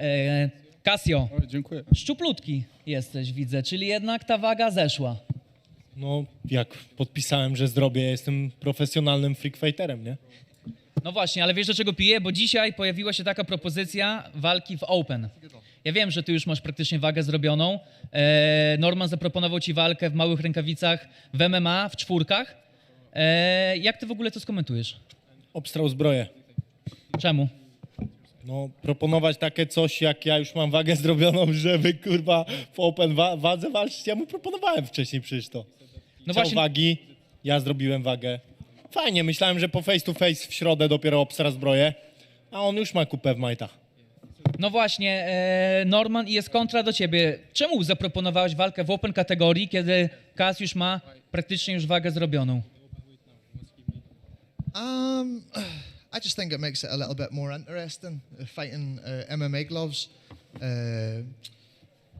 E, Casio, dziękuję. szczuplutki jesteś, widzę, czyli jednak ta waga zeszła. No, jak podpisałem, że zrobię, jestem profesjonalnym freak fighterem, nie? No właśnie, ale wiesz do czego piję? Bo dzisiaj pojawiła się taka propozycja walki w Open. Ja wiem, że ty już masz praktycznie wagę zrobioną. E, Norman zaproponował ci walkę w małych rękawicach w MMA, w czwórkach. E, jak ty w ogóle to skomentujesz? Obstrał zbroję. Czemu? No, proponować takie coś, jak ja już mam wagę zrobioną, żeby kurwa w open wa- wadze walczyć, ja mu proponowałem wcześniej przecież to. No Chciał właśnie, wagi, ja zrobiłem wagę. Fajnie, myślałem, że po face to face w środę dopiero obstra zbroję, a on już ma kupę w majtach. no właśnie, e, Norman i jest kontra do ciebie. Czemu zaproponowałeś walkę w Open kategorii, kiedy Kas już ma praktycznie już wagę zrobioną? Um, I just think it makes it a little bit more interesting uh, fighting uh, MMA gloves. Uh,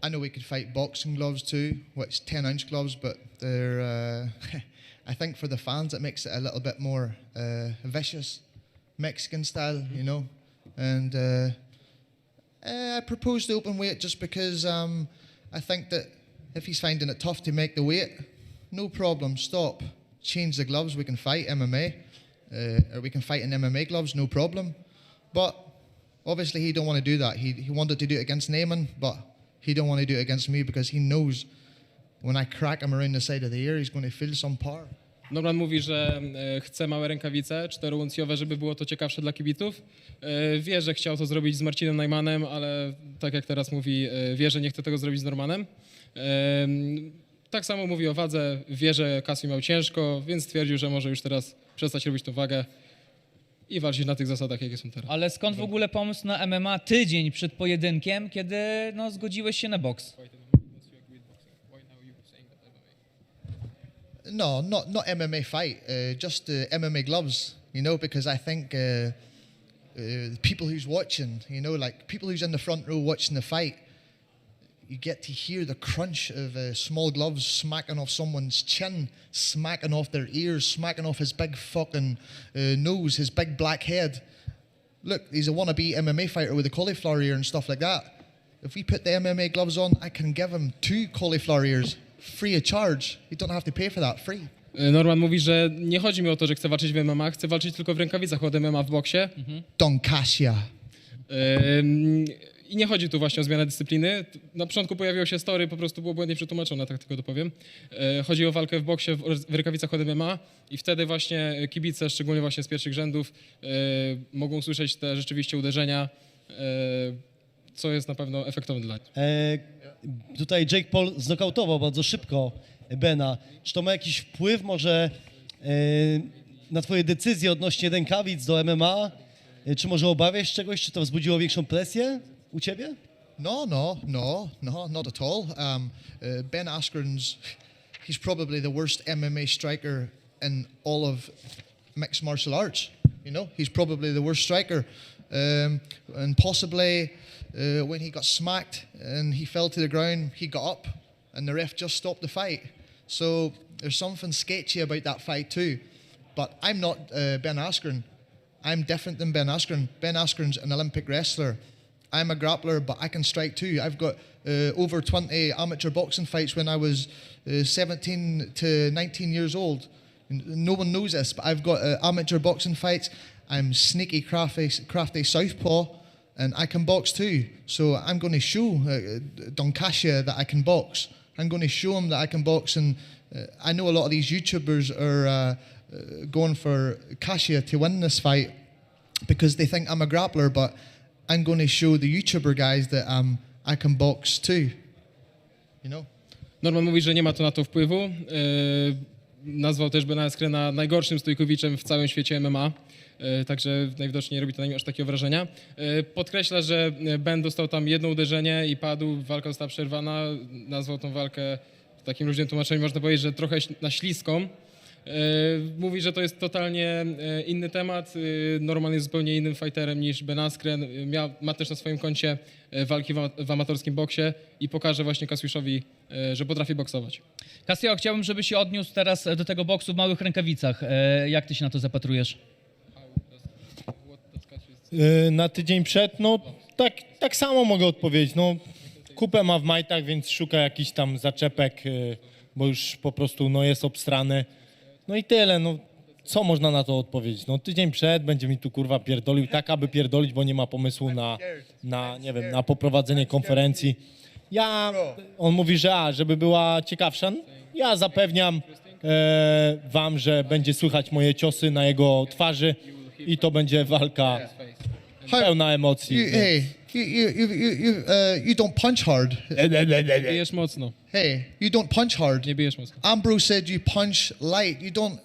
I know we could fight boxing gloves too, which 10 ounce gloves, but they're. Uh, I think for the fans, it makes it a little bit more uh, vicious, Mexican style, you know. And uh, uh, I proposed the open weight just because um, I think that if he's finding it tough to make the weight, no problem. Stop. Change the gloves. We can fight MMA, uh, or we can fight in MMA gloves. No problem. But obviously, he don't want to do that. He he wanted to do it against Naaman, but he don't want to do it against me because he knows when I crack him around the side of the ear, he's going to feel some power. Norman mówi, że e, chce małe rękawice, czterouncjowe, żeby było to ciekawsze dla kibiców. E, Wie, że chciał to zrobić z Marcinem Najmanem, ale tak jak teraz mówi, e, wie, że nie chce tego zrobić z Normanem. Tak samo mówi o wadze, wie, że Casio miał ciężko, więc stwierdził, że może już teraz przestać robić tą wagę i walczyć na tych zasadach, jakie są teraz. Ale skąd w ogóle pomysł na MMA tydzień przed pojedynkiem, kiedy no, zgodziłeś się na boks? No, not not MMA fight, uh, just uh, MMA gloves. You know, because I think uh, uh, people who's watching, you know, like people who's in the front row watching the fight, you get to hear the crunch of uh, small gloves smacking off someone's chin, smacking off their ears, smacking off his big fucking uh, nose, his big black head. Look, he's a wannabe MMA fighter with a cauliflower ear and stuff like that. If we put the MMA gloves on, I can give him two cauliflower ears free of charge. You don't have to pay for that, free. Norman mówi, że nie chodzi mi o to, że chce walczyć w MMA, chce walczyć tylko w rękawicach od MMA w boksie. Don Cassia. Ym, I nie chodzi tu właśnie o zmianę dyscypliny. Na początku pojawiło się story, po prostu było błędnie przetłumaczone, tak tylko dopowiem. E, Chodzi o walkę w boksie w, rękawicach od MMA i wtedy właśnie kibice, szczególnie właśnie z pierwszych rzędów, e, mogą słyszeć te rzeczywiście uderzenia, e, co jest na pewno efektowne dla nich. E, tutaj Jake Paul znokautował bardzo szybko Bena. Czy to ma jakiś wpływ może na twoje decyzje odnośnie rękawic do MMA? Czy może obawiasz czegoś? Czy to wzbudziło większą presję u ciebie? No, no, no, no, not at all. Um, uh, ben Askren's, he's probably the worst MMA striker in all of mixed martial arts. You know, he's probably the worst striker. Um, and possibly uh, when he got smacked and he fell to the ground, he got up and the ref just stopped the fight. So there's something sketchy about that fight too. But I'm not uh, Ben Askren. I'm different than Ben Askren. Ben Askren's an Olympic wrestler. I'm a grappler, but I can strike too. I've got uh, over 20 amateur boxing fights when I was uh, 17 to 19 years old. No one knows this, but I've got uh, amateur boxing fights. I'm sneaky, crafty, crafty southpaw, and I can box too. So I'm going to show uh, Doncasia that I can box. I'm going to show him that I can box, and uh, I know a lot of these YouTubers are uh, uh, going for Kasia to win this fight because they think I'm a grappler, but I'm going to show the YouTuber guys that um, I can box too. You know? Norman mówi, że nie ma to na to wpływu. E, nazwał też Bena Eskrena najgorszym stójkowiczem w całym świecie MMA. E, Także najwidoczniej robi to na nim aż takiego wrażenia. E, Podkreśla, że Ben dostał tam jedno uderzenie i padł, walka została przerwana. Nazwał tą walkę w takim luźnym tłumaczeniem, można powiedzieć, że trochę na śliską. E, Mówi, że to jest totalnie e, inny temat. E, Norman jest zupełnie innym fighterem niż Ben Askren. Mia, ma też na swoim koncie walki w, ama- w amatorskim boksie i pokaże właśnie Kasiuszowi, że potrafi boksować. Casio, chciałbym, żebyś się odniósł teraz do tego boksu w małych rękawicach. E, jak ty się na to zapatrujesz? Na tydzień przed, no tak, tak samo mogę odpowiedzieć. No, kupę ma w majtach, więc szuka jakichś tam zaczepek, y, bo już po prostu no, jest obstrany. No i tyle. No, co można na to odpowiedzieć? No tydzień przed będzie mi tu kurwa pierdolił, tak aby pierdolić, bo nie ma pomysłu na, na nie wiem, na poprowadzenie konferencji. Ja, on mówi, że a, żeby była ciekawsza, ja zapewniam e, wam, że będzie słychać moje ciosy na jego twarzy i to będzie walka pełna emocji. You, hey, you, you, you, you, you, uh, you don't punch hard. Bijesz mocno, Hey, you don't punch hard. nie bijesz mocno. Ambrose said you punch light. You don't.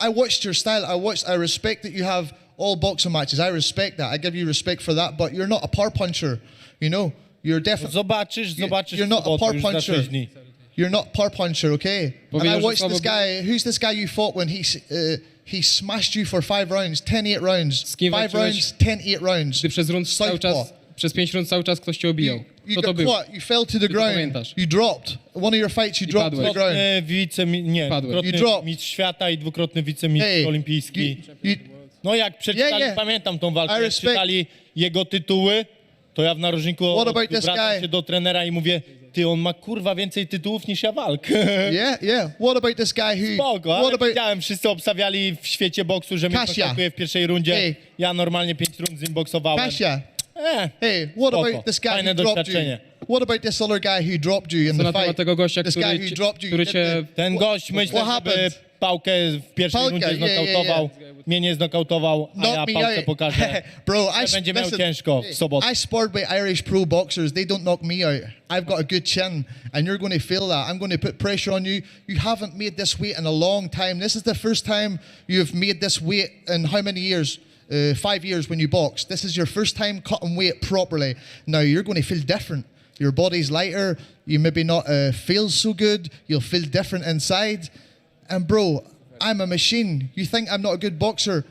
I watched your style. I watched. I respect that you have all boxing matches. I respect that. I give you respect for that. But you're not a par puncher. You know, you're definitely. Zobaczysz, zobaczysz You're not a sobotę, par puncher. You're not par puncher, okay? And I watched this guy. Who's this guy you fought when he uh, he smashed you for five rounds, 10-8 rounds, Z kim five walczyłeś? rounds, 10-8 rounds. Ty przez rund cały Southpaw. czas, przez pięć rund cały czas ktoś cię obijał. You, Co to got było? caught. You fell to the ground. pamiętasz. You dropped. One of your fights, you dropped to the padłeś. ground. Dwukrotny nie, Padłeś. dwukrotny mistrz świata i dwukrotny wicemistrz Hey, olimpijski. you, you, No jak przeczytali, Yeah, yeah. pamiętam tą walkę, I jak respect- czytali jego tytuły, to ja w narożniku What about this zwracam guy? się do trenera i mówię, ty on ma kurwa więcej tytułów niż ja walk. yeah, yeah. What about this guy who? Spoko, what about? widziałem, wszyscy obstawiali w świecie boksu, że mnie Kasia. w pierwszej rundzie. Hey. Ja normalnie pięć rund z nim boksowałem. Kasia. E, Hey, what Spoko. about this guy Fajne who dropped you? doświadczenie. What about this other guy who dropped you in Co the na fight? tego gościa, this guy który, who ci- dropped you. który did cię... the- ten gość myślę, what żeby happened? pałkę w pierwszej Pałkę, rundzie yeah, yeah, znokautował. yeah. Mnie nie znokautował, a Knock ja me pałkę out. pokażę. Bro, I że będzie miał listen, ciężko w sobotę. I sparred by Irish pro boxers. They don't knock me out. I've got a good chin, and you're going to feel that. I'm going to put pressure on you. You haven't made this weight in a long time. This is the first time you've made this weight in how many years? Uh, five years when you box. This is your first time cutting weight properly. Now you're going to feel different. Your body's lighter. You maybe not uh, feel so good. You'll feel different inside. And bro, I'm a machine. You think I'm not a good boxer?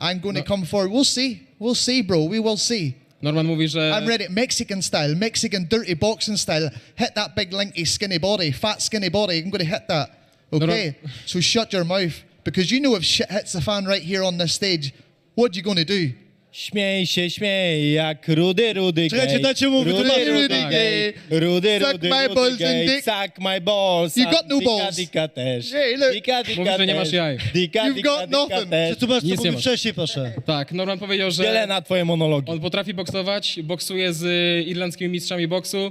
I'm going to come forward. We'll see. We'll see, bro. We will see. Norman mówi, że... I'm ready. Mexican style, Mexican dirty boxing style. Hit that big, linky, skinny body, fat, skinny body. I'm going to hit that. Okay? so shut your mouth because you know if shit hits the fan right here on this stage, what you to do? Śmiej się, śmiej, jak rudy, rudy Czekajcie, gej. dajcie mu rudy, wytłumaczyć. rudy, Rudy gej. Rudy, Suck rudy, my rudy balls gej. and dick. Suck my balls. You got no dika, balls. Dika też. Hey, look. Dika, dika Mówi, że nie też. masz jaj. Dika, You've dika, got dika nothing. też. Przetłumacz, co Nic nie mówił masz. wcześniej, proszę. Tak, Norman powiedział, że... Dzielę na twoje monologi. On potrafi boksować, boksuje z y, irlandzkimi mistrzami boksu.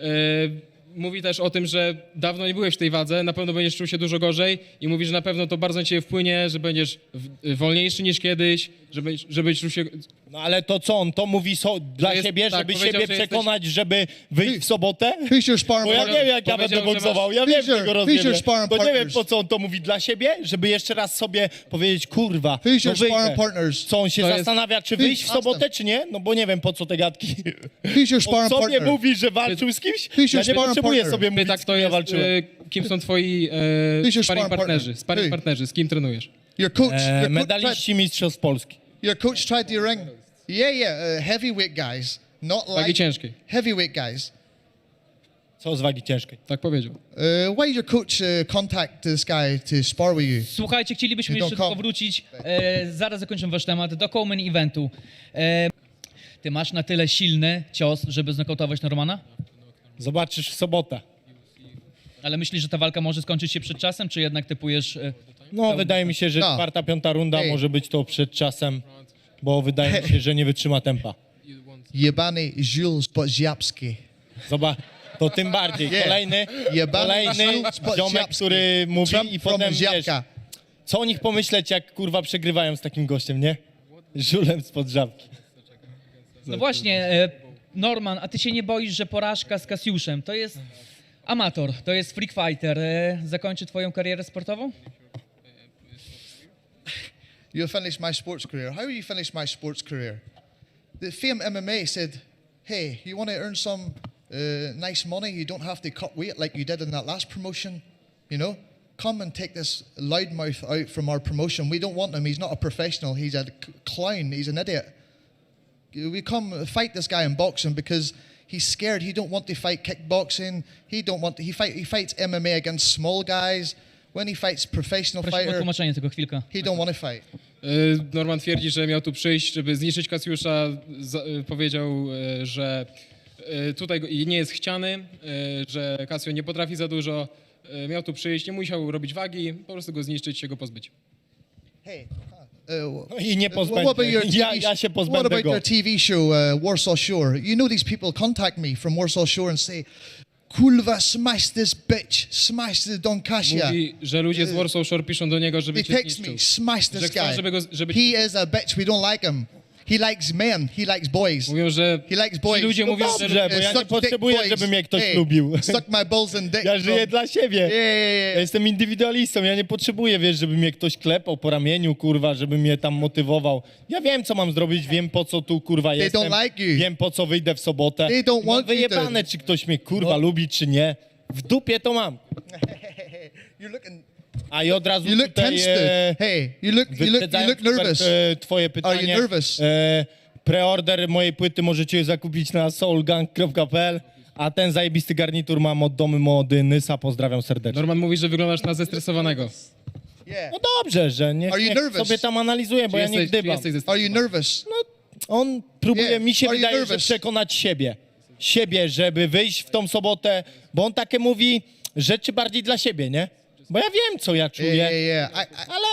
Y, Mówi też o tym, że dawno nie byłeś w tej wadze, na pewno będziesz czuł się dużo gorzej i mówi, że na pewno to bardzo na ciebie wpłynie, że będziesz w- wolniejszy niż kiedyś, żeby, żeby czuł się... No ale to co on to mówi so, dla jest- siebie, tak, żeby siebie że przekonać, żeby wyjść w sobotę? Your sparring Bo ja nie wiem, jak ja będę że boksował. masz- Ja wiem, your- tego rozumiem. sparring To nie wiem, partners? po co on to mówi dla siebie, żeby jeszcze raz sobie powiedzieć, kurwa, Who's no sparring partners? Co on się To jest- zastanawia, czy wyjść w sobotę, czy nie? No bo nie wiem, po co te gadki. Who's your On sparring sobie mówi, że walczył z kimś? Your Ja nie sparring potrzebuję partner? sobie mówić, Pyta, z kto kim ja jest, walczyłem. y, kim są twoi e, sparring sparring partnerzy, partner? sparring partnerzy, z kim trenujesz? Your coach. E, your, coach tried, medaliści Mistrzostw Polski. your coach tried to ring. Yeah, yeah. Uh, heavyweight guys, not Wagi light. ciężkiej, Heavyweight guys. Co z wagi ciężkiej? tak powiedział. Uh, why did your coach uh, contact this guy to spar with you? Słuchajcie, chcielibyśmy You don't jeszcze tylko come. wrócić, e, zaraz zakończę wasz temat, do co-main eventu. E, ty masz na tyle silny cios, żeby znokautować Normana? Zobaczysz w sobotę. Ale myślisz, że ta walka może skończyć się przed czasem, czy jednak typujesz... E, No, wydaje mi się, że No. czwarta, piąta runda Ej. może być to przed czasem, bo wydaje mi się, że nie wytrzyma tempa. Jebany Jules Bodziapski. Zobacz, to tym bardziej. Yeah. Kolejny, Jebany kolejny Jules ziomek, który mówi Trump i from potem, wiesz, co o nich pomyśleć, jak kurwa przegrywają z takim gościem, nie? Żulem spod żabki. No właśnie, e, Norman, a ty się nie boisz, że porażka z Kasiuszem to jest amator, to jest freak fighter, zakończy twoją karierę sportową? You'll finish my sports career. How will you finish my sports career? The Fame MMA said, hey, you want to earn some uh, nice money? You don't have to cut weight like you did in that last promotion. You know? Come and take this loudmouth out from our promotion. We don't want him. He's not a professional. He's a clown. He's an idiot. We come fight this guy in boxing because he's scared. He don't want to fight kickboxing. He don't want to, he fight he fights MMA against small guys. When he fights professional o fighter, tłumaczenie tego chwilkę. he don't want to fight. E, Norman twierdzi, że miał tu przyjść, żeby zniszczyć Kasiusza. Za- e, Powiedział, e, że tutaj go- nie jest chciany, że Kasio nie potrafi za dużo. Miał tu przyjść, nie musiał robić wagi, po prostu go zniszczyć, się go pozbyć. Hey. Uh, i nie what about pozbędę. your TV, Ja, ja się what pozbędę about go. your TV show, uh, Warsaw Shore? You know these people contact me from Warsaw Shore and say, Kulva, smash this bitch, smash the Don Kasia. Mówi, że ludzie z Warsaw Shore piszą do niego, żeby They cię text me, zniszczył. smash Że this chcą, guy. żeby go- żeby- He is a bitch, we don't like him. He likes men, he likes boys. Mówią, że He likes boys. ci ludzie No mówią, dobrze, że bo ja Suck nie dick potrzebuję, boys. żeby mnie ktoś Hey, lubił. Suck my balls and dick. Ja żyję bro. dla siebie. Yeah, yeah, Ja yeah. jestem indywidualistą, ja nie potrzebuję, wiesz, żeby mnie ktoś klepał po ramieniu, kurwa, żeby mnie tam motywował. Ja wiem, co mam zrobić, wiem, po co tu, kurwa, jestem. don't like you. Wiem, po co wyjdę w sobotę. They don't mam want you wyjebane, to. czy ktoś mnie, kurwa, lubi, czy nie. W dupie to mam. You're looking, A i od razu you look tutaj... tensed. E, Hey, you look, you look, you wyprzedzając look nervous. E, twoje pytanie. you nervous? E, preorder mojej płyty możecie zakupić na soulgang.pl, a ten zajebisty garnitur mam od domu mody Nysa. Pozdrawiam serdecznie. Norman mówi, że wyglądasz na zestresowanego. Yeah. No dobrze, że nie Are you niech nervous? sobie tam analizuje, bo Czy ja nie jesteś, czy gdybam. jesteś Are zestresowany? you nervous? On próbuje, Yeah. mi się Are you wydaje, że nervous? przekonać siebie. Siebie, żeby wyjść w tą sobotę, bo on takie mówi rzeczy bardziej dla siebie, nie? Bo ja wiem, co ja czuję. Yeah, yeah, yeah. I, I, Ale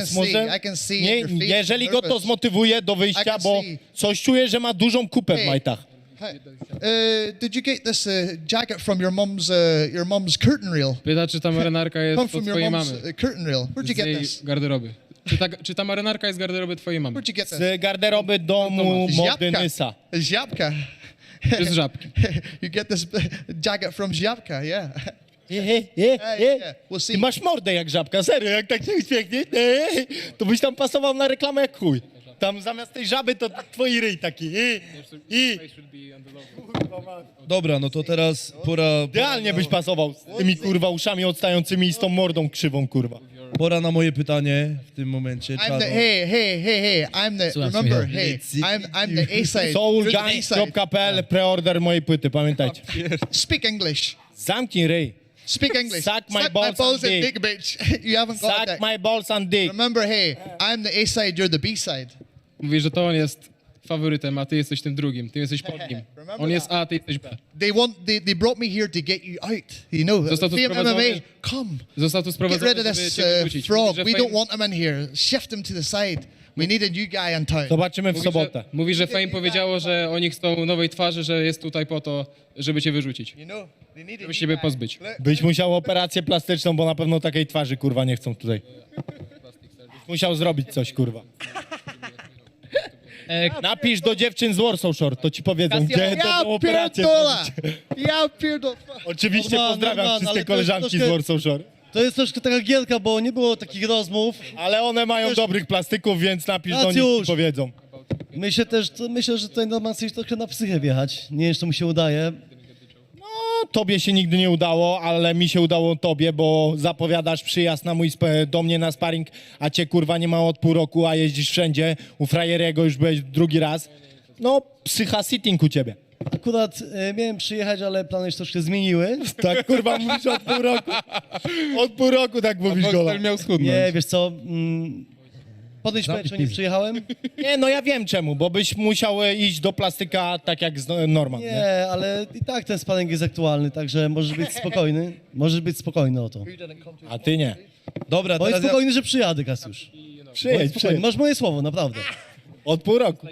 luz, może. I can see nie, your jeżeli go to zmotywuje do wyjścia, bo see. coś czuje, że ma dużą kupę w Hey. majtach. Hey, uh, did you get this uh, jacket from your mom's uh, your mom's curtain reel? Pyta, czy ta marynarka Come jest od from your twojej mom's mamy. curtain reel. Where'd you Z get jej this? garderoby. Czy ta, czy ta marynarka jest z garderoby twojej mamy? Where'd you get this? Z garderoby domu Tomasz. mody Nysa. Zjapka. Czy z żabki? you get this jacket from Zjapka, yeah. Je, je, je, Hey, je. yeah, we'll see. Ty masz mordę jak żabka, serio, jak tak się uśmiechniesz, ej, to byś tam pasował na reklamę jak chuj. Tam zamiast tej żaby to twoi ryj taki. I, i. Dobra, no to teraz pora, Idealnie byś pasował z tymi kurwa uszami odstającymi i z tą mordą krzywą kurwa. pora na moje pytanie w tym momencie. I'm the hey hey hey hey. I'm the Słucham, remember hey. I'm I'm the A side. Soulgang.pl preorder mojej płyty, pamiętajcie. Speak English. Zamknij ryj. Speak English. Suck my balls balls and and dick. dick, bitch. you haven't got Suck that. my balls and dick. Remember, hey, I'm the A side. You're the B side. Mówi, że to on jest faworytem, a ty jesteś tym drugim. Ty jesteś pod nim. On jest. A, ty jesteś B. They want. They, they brought me here to get you out. You know, Został tu Fame sprowadzony- MMA. Come. Został tu Get sprowadzony, rid of żeby this cię uh, wyrzucić. frog. Mówi, że We fame- don't want him in here. Shift him to the side. We need a new guy in town. Zobaczymy w Mówi, sobotę. że, mówi, że Fame powiedziało, że oni chcą nowej twarzy, że jest tutaj po to, żeby cię wyrzucić. You know, they need a Żeby new się ciebie guy. pozbyć. Byś musiał operację plastyczną, bo na pewno takiej twarzy kurwa nie chcą tutaj. Byś musiał zrobić coś kurwa. E, Napisz do dziewczyn z Warsaw Shore, to ci powiedzą, Kasja- gdzie Ja to pierdola! zrobić. Ja pierdola! Oczywiście pozdrawiam wszystkie to jest koleżanki z troszkę- Warsaw Shore. To jest troszkę taka gierka, bo nie było takich rozmów. Ale one mają Też- dobrych plastyków, więc napisz do nich i Racjusz. powiedzą. Myślę też, to myślę, że tutaj Norman chce trochę na psychę wjechać. Nie wiem, czy to mu się udaje. Tobie się nigdy nie udało, ale mi się udało tobie, bo zapowiadasz przyjazd na mój do mnie na sparring, a cię kurwa nie ma od pół roku, a jeździsz wszędzie. U frajerego już byłeś drugi raz. No, psycha sitting u ciebie. Akurat e, miałem przyjechać, ale plany się troszkę zmieniły. Tak kurwa mówisz od pół roku. Od pół roku tak mówisz gola. Boxer miał schudnąć. Nie, wiesz co, mm, podejdź nie przyjechałem. Nie, no ja wiem czemu, bo byś musiał e, iść do plastyka tak jak z Norman. Nie? Nie, ale i tak ten sparring jest aktualny, także możesz być spokojny. Możesz być spokojny o to. A ty nie. Dobra, Bądź teraz ja, spokojny, że przyjadę, Kasiusz. Bądź Przyjedź, spokojny. Masz moje słowo, naprawdę. Od pół roku.